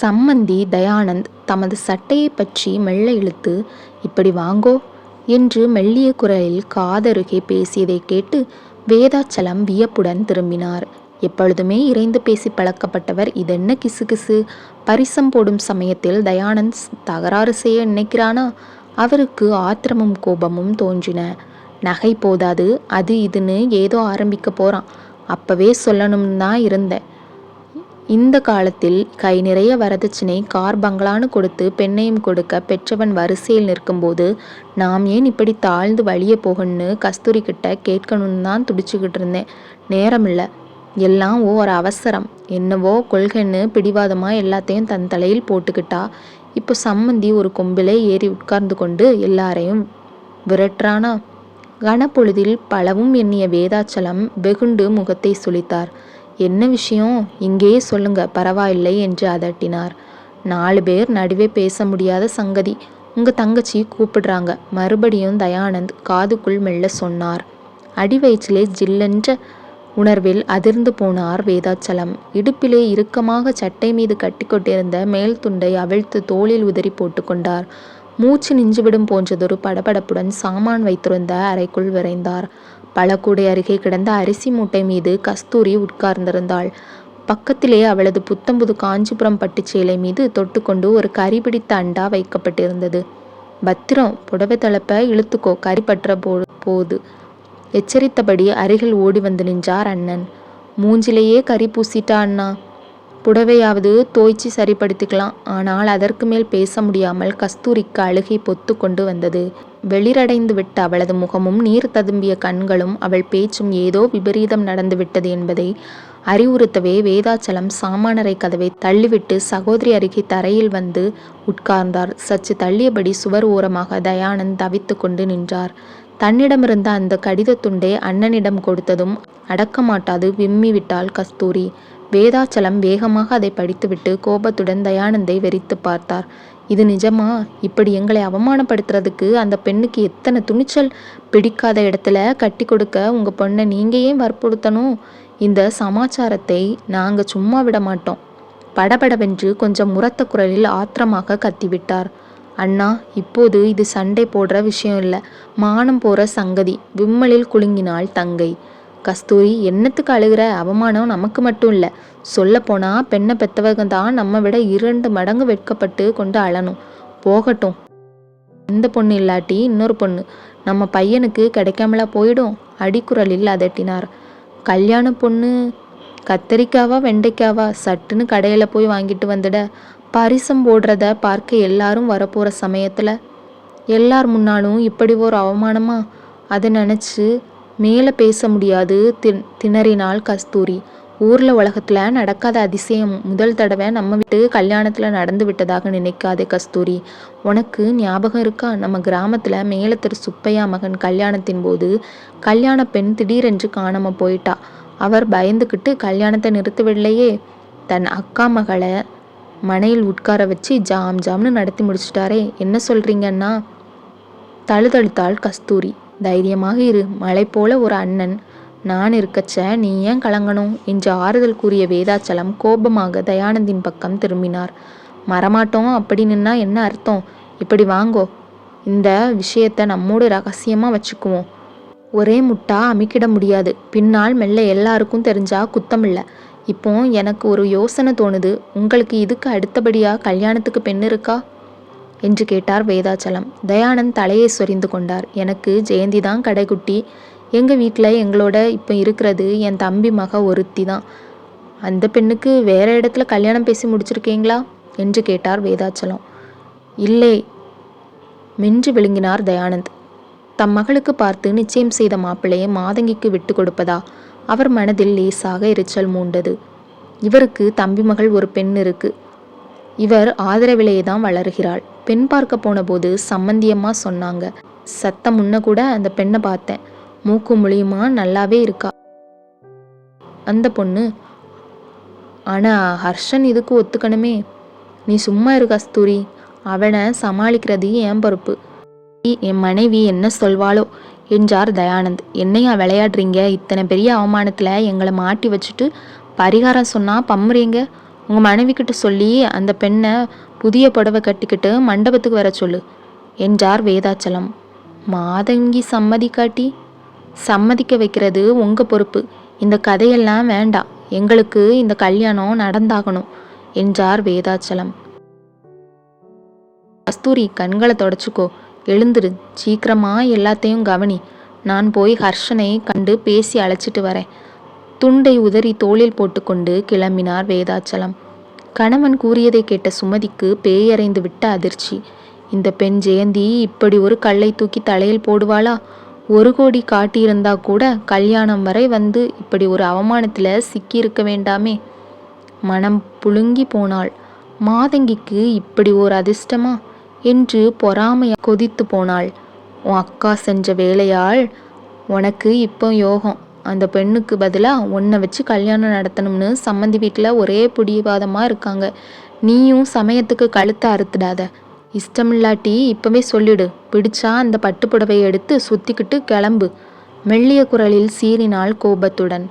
சம்மந்தி தயானந்த் தமது சட்டையை பற்றி மெல்ல இழுத்து இப்படி வாங்கோ என்று மெல்லிய குரலில் காதருகே பேசியதை கேட்டு வேதாச்சலம் வியப்புடன் திரும்பினார். எப்பொழுதுமே இறைந்து பேசி பழக்கப்பட்டவர் இதென்ன கிசுகிசு? பரிசம் போடும் சமயத்தில் தயானந்த் தகராறு செய்ய நினைக்கிறானா? அவருக்கு ஆத்திரமும் கோபமும் தோன்றின. நகை போதாது அது இதுன்னு ஏதோ ஆரம்பிக்க போறான். அப்பவே சொல்லணும்னு தான் இருந்தேன். இந்த காலத்தில் கை நிறைய வரதட்சணை கார் பங்களான்னு கொடுத்து பெண்ணையும் கொடுக்க பெற்றவன் வரிசையில் நிற்கும்போது நாம் ஏன் இப்படி தாழ்ந்து வழிய போகணும்னு கஸ்தூரி கிட்ட கேட்கணும்னு தான் துடிச்சுக்கிட்டு இருந்தேன். நேரமில்லை. எல்லாம் ஒரு அவசரம். என்னவோ கொள்கைன்னு பிடிவாதமாக எல்லாத்தையும் தன் தலையில் போட்டுக்கிட்டா இப்போ சம்மந்தி ஒரு கொம்பிலே ஏறி உட்கார்ந்து கொண்டு எல்லாரையும் விரட்டுறானா? கனப்பொழுதில் பலவும் எண்ணிய வேதாச்சலம் வெகுண்டு முகத்தை சுளித்தார் என்ன விஷயம்? இங்கேயே சொல்லுங்க. பரவாயில்லை என்று அதட்டினார். நாலு பேர் நடுவே பேச முடியாத சங்கதி உங்க தங்கச்சி கூப்பிடுறாங்க. மறுபடியும் தயானந்த் காதுக்குள் மெல்ல சொன்னார். அடி வயிற்றிலே ஜில்லென்ற உணர்வில் அதிர்ந்து போனார் வேதாச்சலம். இடுப்பிலே இறுக்கமாக சட்டை மீது கட்டிக்கொண்டிருந்த மேல் துண்டை அவிழ்த்து தோளில் உதறி போட்டுக்கொண்டார். மூச்சு நின்றுவிடும் போன்றதொரு படபடப்புடன் சாமான் வைத்திருந்த அறைக்குள் விரைந்தார். பழக்கூடை அருகே கிடந்த அரிசி மூட்டை மீது கஸ்தூரி உட்கார்ந்திருந்தாள். பக்கத்திலே அவளது புத்தம்புது காஞ்சிபுரம் பட்டுச்சேலை மீது தொட்டுக்கொண்டு ஒரு கறி பிடித்த அண்டா வைக்கப்பட்டிருந்தது. பத்திரம் புடவை தளப்ப இழுத்துக்கோ கறி பற்ற போ போது. எச்சரித்தபடி அருகில் ஓடி வந்து நின்றார் அண்ணன். மூஞ்சிலேயே கறி பூசிட்டா அண்ணா? புடவையாவது தோய்ச்சி சரிப்படுத்திக்கலாம். ஆனால் அதற்கு மேல் பேச முடியாமல் கஸ்தூரிக்கு அழுகை பொத்து கொண்டு வந்தது. வெளிரடைந்து விட்ட அவளது முகமும் நீர் ததும்பிய கண்களும் அவள் பேச்சும் ஏதோ விபரீதம் நடந்துவிட்டது என்பதை அறிவுறுத்தவே வேதாச்சலம் சாமானரை கதவை தள்ளிவிட்டு சகோதரி அருகே தரையில் வந்து உட்கார்ந்தார். சற்று தள்ளியபடி சுவர் ஓரமாக தயானந்த் தவித்து கொண்டு நின்றார். தன்னிடமிருந்த அந்த கடித துண்டை அண்ணனிடம் கொடுத்ததும் அடக்க மாட்டாது விம்மி விட்டாள் கஸ்தூரி. வேதாச்சலம் வேகமாக அதை படித்துவிட்டு கோபத்துடன் தயானந்தை வெறித்து பார்த்தார். இது நிஜமா? இப்படி எங்களை அவமானப்படுத்துறதுக்கு அந்த பெண்ணுக்கு எத்தனை துணிச்சல்? பிடிக்காத இடத்துல கட்டி கொடுக்க உங்க பொண்ணை நீங்க ஏன் வற்புறுத்தணும்? இந்த சமாச்சாரத்தை நாங்க சும்மா விட மாட்டோம். படபடவென்று கொஞ்சம் முரத்த குரலில் ஆத்திரமாக கத்திவிட்டார். அண்ணா இப்போது இது சண்டை போடுற விஷயம் இல்லை. மானம் போற சங்கதி. விம்மலில் குலுங்கினாள் தங்கை. கஸ்தூரி என்னத்துக்கு அழுகிற? அவமானம் நமக்கு மட்டும் இல்லை. சொல்லப்போனால் பெண்ணை பெற்றவங்க தான் நம்ம விட இரண்டு மடங்கு வெட்கப்பட்டு கொண்டு அழணும். போகட்டும். இந்த பொண்ணு இல்லாட்டி இன்னொரு பொண்ணு. நம்ம பையனுக்கு கிடைக்காமலா போயிடும். அடிக்குரலில் அதட்டினார். கல்யாண பொண்ணு கத்தரிக்காவா வெண்டைக்காவா? சட்டுன்னு கடையில் போய் வாங்கிட்டு வந்துட. பரிசம் போடுறத பார்க்க எல்லாரும் வரப்போகிற சமயத்தில். எல்லார் முன்னாலும் இப்படி ஒரு அவமானமா? அதை நினச்சி மேலே பேச முடியாது திண் திணறினாள் கஸ்தூரி. ஊரில் உலகத்தில் நடக்காத அதிசயம் முதல் தடவை நம்ம வீட்டு கல்யாணத்தில் நடந்து விட்டதாக நினைக்காதே கஸ்தூரி. உனக்கு ஞாபகம் இருக்கா? நம்ம கிராமத்தில் மேலத்தர் சுப்பையா மகன் கல்யாணத்தின் போது கல்யாண பெண் திடீரென்று காணாமல் போயிட்டா. அவர் பயந்துக்கிட்டு கல்யாணத்தை நிறுத்தவில்லையே. தன் அக்கா மகளை மனையில் உட்கார வச்சு ஜாம் ஜாம்னு நடத்தி முடிச்சிட்டாரே. என்ன சொல்கிறீங்கன்னா தழுதழுத்தாள் கஸ்தூரி. தைரியமாக இரு. மலை போல ஒரு அண்ணன். நான் இருக்கச்ச நீ ஏன் கலங்கணும்? என்று ஆறுதல் கூறிய வேதாச்சலம் கோபமாக தயானந்தின் பக்கம் திரும்பினார். மரமாட்டோம் அப்படி நின்னா என்ன அர்த்தம்? இப்படி வாங்கோ. இந்த விஷயத்தை நம்மோடு ரகசியமாக வச்சுக்குவோம். ஒரே முட்டா அமைக்கிட முடியாது. பின்னால் மெல்ல எல்லாருக்கும் தெரிஞ்சா குத்தமில்ல. இப்போ எனக்கு ஒரு யோசனை தோணுது. உங்களுக்கு இதுக்கு அடுத்தபடியாக கல்யாணத்துக்கு பெண் இருக்கா? என்று கேட்டார் வேதாச்சலம். தயானந்த் தலையை சொரிந்து கொண்டார். எனக்கு ஜெயந்தி தான் கடைக்குட்டி. எங்கள் வீட்டில் எங்களோட இப்போ இருக்கிறது என் தம்பி மக ஒருத்தி தான். அந்த பெண்ணுக்கு வேற இடத்துல கல்யாணம் பேசி முடிச்சிருக்கீங்களா? என்று கேட்டார் வேதாச்சலம். இல்லை மென்று விழுங்கினார் தயானந்த். தம் மகளுக்கு பார்த்து நிச்சயம் செய்த மாப்பிள்ளையை மாதங்கிக்கு விட்டு கொடுப்பதா? அவர் மனதில் லேசாக எரிச்சல் மூண்டது. இவருக்கு தம்பி மகள் ஒரு பெண் இருக்குது இவர் ஆதரவிலேயே தான் வளர்கிறாள். பெண் பார்க்க போனபோது சம்மந்தியம்மா சொன்னாங்க சத்தம் முன்ன கூட அந்த பெண்ணை பார்த்தேன். மூக்கு மொழியுமா? நல்லாவே இருக்கா? அந்த பொண்ணு ஆனா ஹர்ஷன் இதுக்கு ஒத்துக்கணுமே. நீ சும்மா இரு கஸ்தூரி. அவனை சமாளிக்கிறது என் பொறுப்பு. என் மனைவி என்ன சொல்வாளோ? என்றார் தயானந்த். என்னையா விளையாடுறீங்க? இத்தனை பெரிய அவமானத்தில் எங்களை மாட்டி வச்சுட்டு பரிகாரம் சொன்னால் பம்முறீங்க? உங்கள் மனைவி கிட்ட சொல்லி அந்த பெண்ணை புதிய புடவை கட்டிக்கிட்டு மண்டபத்துக்கு வர சொல்லு என்றார் வேதாச்சலம். மாதங்கி சம்மதிக்காட்டி சம்மதிக்க வைக்கிறது உங்கள் பொறுப்பு. இந்த கதையெல்லாம் வேண்டாம் எங்களுக்கு இந்த கல்யாணம் நடந்தாகணும் என்றார் வேதாச்சலம். கஸ்தூரி கண்களை தொடச்சிக்கோ எழுந்துரு சீக்கிரமா எல்லாத்தையும் கவனி. நான் போய் ஹர்ஷனை கண்டு பேசி அழைச்சிட்டு வரேன். துண்டை உதறி தோளில் போட்டுக்கொண்டு கிளம்பினார் வேதாச்சலம். கணவன் கூறியதை கேட்ட சுமதிக்கு பேயறைந்து விட்ட அதிர்ச்சி. இந்த பெண் ஜெயந்தி இப்படி ஒரு கல்லை தூக்கி தலையில் போடுவாளா? ஒரு கோடி காட்டியிருந்தா கூட கல்யாணம் வரை வந்து இப்படி ஒரு அவமானத்தில் சிக்கியிருக்க வேண்டாமே. மனம் புழுங்கி போனாள். மாதங்கிக்கு இப்படி ஒரு அதிர்ஷ்டமா? என்று பொறாமைய கொதித்து போனாள். உன் அக்கா செஞ்ச வேலையால் உனக்கு இப்போ யோகம். அந்த பெண்ணுக்கு பதிலாக உன்னை வச்சு கல்யாணம் நடத்தணும்னு சம்மந்தி வீட்டில் ஒரே பிடிவாதமாக இருக்காங்க. நீயும் சமயத்துக்கு கழுத்தை அறுத்துடாத. இஷ்டமில்லாட்டி இப்பவே சொல்லிடு. பிடிச்சா அந்த பட்டுப்புடவையை எடுத்து சுத்திக்கிட்டு கிளம்பு. மெல்லிய குரலில் சீறினாள் கோபத்துடன்.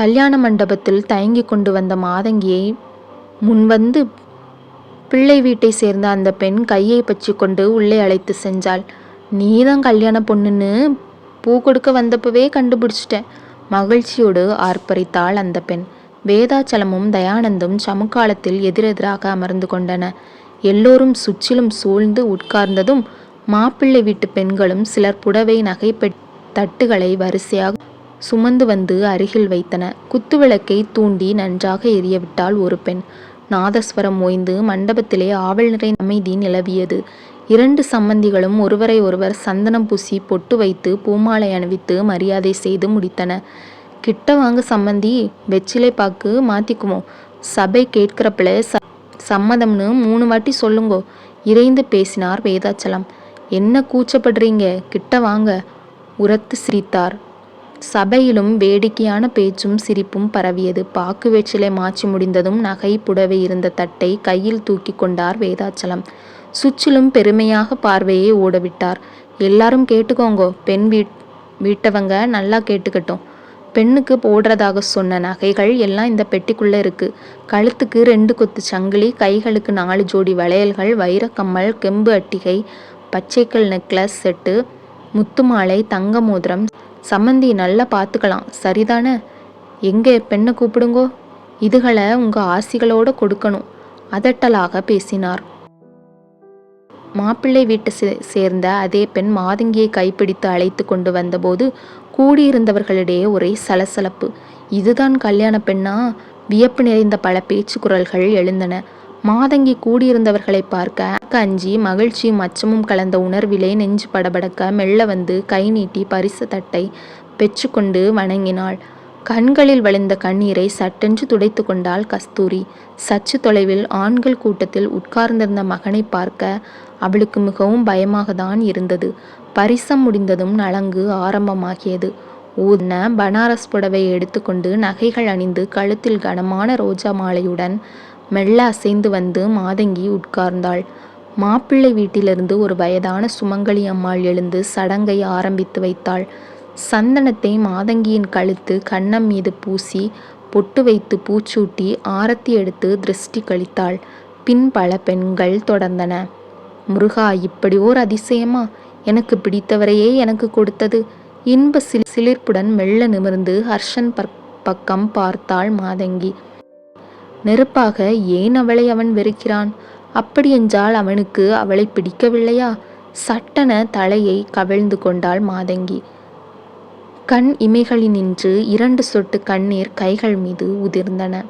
கல்யாண மண்டபத்தில் தயங்கி கொண்டு வந்த மாதங்கியை முன்வந்து பிள்ளை வீட்டை சேர்ந்த அந்த பெண் கையை பற்றி கொண்டு உள்ளே அழைத்து சென்றாள். நீதான் கல்யாண பொண்ணுன்னு பூ கொடுக்க வந்தப்பவே கண்டுபிடிச்சிட்டேன். மகிழ்ச்சியோடு ஆர்ப்பரித்தாள் அந்த பெண். வேதாச்சலமும் தயானந்தும் சமுக்காலத்தில் எதிரெதிராக அமர்ந்து கொண்டன. எல்லோரும் சுற்றிலும் சூழ்ந்து உட்கார்ந்ததும் மாப்பிள்ளை வீட்டு பெண்களும் சிலர் புடவை நகை தட்டுகளை வரிசையாக சுமந்து வந்து அருகில் வைத்தன. குத்துவிளக்கை தூண்டி நன்றாக எரியவிட்டாள் ஒரு பெண். நாதஸ்வரம் ஓய்ந்து மண்டபத்திலே ஆவல் நிறை அமைதி நிலவியது. இரண்டு சம்பந்திகளும் ஒருவரை ஒருவர் சந்தனம் பூசி பொட்டு வைத்து பூமாலை அணிவித்து மரியாதை செய்து முடித்தன. கிட்ட வாங்க சம்மந்தி வெச்சிலை பாக்கு மாத்திக்குவோம் சபை கேட்கிறப்பல ச சம்மதம்னு மூணு வாட்டி சொல்லுங்கோ. இறைந்து பேசினார் வேதாச்சலம். என்ன கூச்சப்படுறீங்க? கிட்ட வாங்க. உரத்து சிரித்தார். சபையிலும் வேடிக்கையான பேச்சும் சிரிப்பும் பரவியது. பாக்கு வெற்றிலை மாற்றி முடிந்ததும் நகை புடவை இருந்த தட்டை கையில் தூக்கி கொண்டார் வேதாச்சலம். சுற்றிலும் பெருமையாக பார்வையை ஓடவிட்டார். எல்லாரும் கேட்டுக்கோங்கோ பெண் வீட் வீட்டவங்க நல்லா கேட்டுக்கட்டும். பெண்ணுக்கு போடுறதாக சொன்ன நகைகள் எல்லாம் இந்த பெட்டிக்குள்ள இருக்கு. கழுத்துக்கு ரெண்டு கொத்து சங்கிலி கைகளுக்கு நாலு ஜோடி வளையல்கள் வைரக்கம்மல் கெம்பு அட்டிகை பச்சைக்கல் நெக்லஸ் செட்டு முத்து மாலை தங்க மோதிரம். சம்மந்தி நல்லா பார்த்துக்கலாம். சரிதானே? எங்கே பெண்ணை கூப்பிடுங்கோ? இதுகளை உங்கள் ஆசிகளோடு கொடுக்கணும். அதட்டலாக பேசினார். மாப்பிள்ளை வீட்டு சேர்ந்த அதே பெண் மாதங்கியை கைப்பிடித்து அழைத்து கொண்டு வந்தபோது கூடியிருந்தவர்களிடையே ஒரே சலசலப்பு. இதுதான் கல்யாண பெண்ணா? வியப்பு நிறைந்த பல பேச்சு குரல்கள் எழுந்தன. மாதங்கி கூடியிருந்தவர்களை பார்க்க அஞ்சி மகிழ்ச்சியும் அச்சமும் கலந்த உணர்விலே நெஞ்சு படபடக்க மெல்ல வந்து கை நீட்டி பரிசு தட்டை பெற்றுக்கொண்டு வணங்கினாள். கண்களில் வழிந்த கண்ணீரை சட்டென்று துடைத்து கொண்டாள் கஸ்தூரி. சற்று தொலைவில் ஆண்கள் கூட்டத்தில் உட்கார்ந்திருந்த மகனை பார்க்க அவளுக்கு மிகவும் பயமாக தான் இருந்தது. பரிசம் முடிந்ததும் நலங்கு ஆரம்பமாகியது. ஊர்ன பனாரஸ் புடவை எடுத்துக்கொண்டு நகைகள் அணிந்து கழுத்தில் கனமான ரோஜா மாலையுடன் மெல்ல அசைந்து வந்து மாதங்கி உட்கார்ந்தாள். மாப்பிள்ளை வீட்டிலிருந்து ஒரு வயதான சுமங்கலி அம்மாள் எழுந்து சடங்கை ஆரம்பித்து வைத்தாள். சந்தனத்தை மாதங்கியின் கழுத்து கன்னம் மீது பூசி பொட்டு வைத்து பூச்சூட்டி ஆரத்தி எடுத்து திருஷ்டி கழித்தாள். பின் பல பெண்கள் தொடர்ந்தன. முருகா இப்படி ஓர் அதிசயமா? எனக்கு பிடித்தவரையே எனக்கு கொடுத்தது. இன்ப சிலிர்ப்புடன் மெல்ல நிமிர்ந்து ஹர்ஷன் பக்கம் பார்த்தாள் மாதங்கி. நெருப்பாக ஏன் அவளை அவன் வெறுக்கிறான்? அப்படியென்றால் அவனுக்கு அவளை பிடிக்கவில்லையா? சட்டென தலையை கவிழ்ந்து கொண்டாள் மாதங்கி. கண் இமைகளினின்று இரண்டு சொட்டு கண்ணீர் கைகள் மீது உதிர்ந்தன.